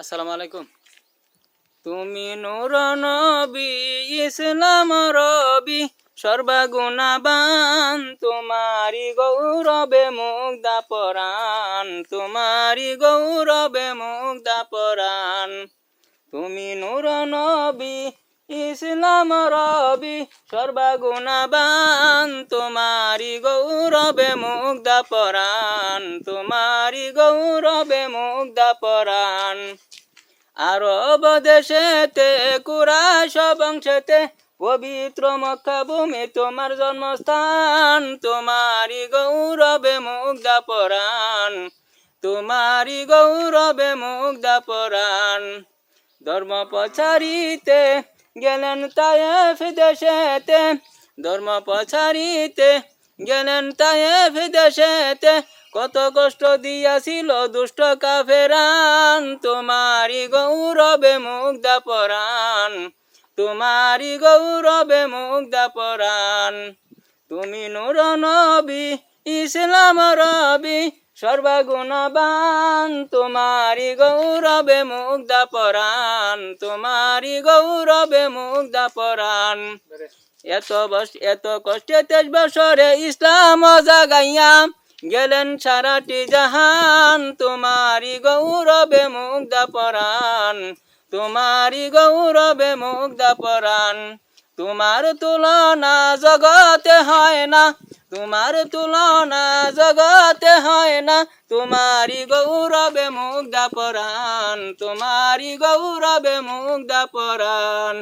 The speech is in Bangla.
আসসালামু আলাইকুম। তুমি নূর নবী, ইসলাম রবি, সর্বগুণাবান তোমারি গৌরবে মুগ্ধা পরাণ তোমারি গৌরবে মুগ্ধা পরাণ। তুমি নূর নবী, ইসলাম রবি, সর্বগুণাবান তোমারি গৌরবে মুগ্ধা পরাণ তোমারি গৌরবে মুগ্ধা পরাণ। আরব দেশেতে কুরাশ বংশেতে পবিত্র মক্কা ভূমি তোমার জন্মস্থান তোমারি গৌরবে মুগ্ধা পরাণ তোমারি গৌরবে মুগ্ধা পরাণ। ধর্ম পছারিতে গেলেন তায়েফ দেশেতে ধর্ম পছারিতে গেলেন তায়েফ দেশেতে কত কষ্ট দিয়াছিল দুষ্ট কাফেরান তোমারি গৌরবে মুগ্ধা পরাণ তোমারি গৌরবে মুগ্ধা পরাণ। তুমি নূর নবী ইসলাম রবি সর্বগুণবান তোমারি গৌরবে মুগ্ধা পরাণ তোমারি গৌরবে মুগ্ধা পরাণ। এত বস এত কষ্টে তেজ বছরে ইসলাম জাগাইয়া গেলেন সারাটি জাহান তোমারি গৌরবে মুগ্ধা পরাণ তোমারি গৌরবে মুগ্ধা পরাণ। তোমার তুলনা জগতে হয় না, তোমার তুলনা জগতে হয় না তোমারি গৌরবে মুগ্ধা পরাণ তোমারি গৌরবে মুগ্ধা পরাণ।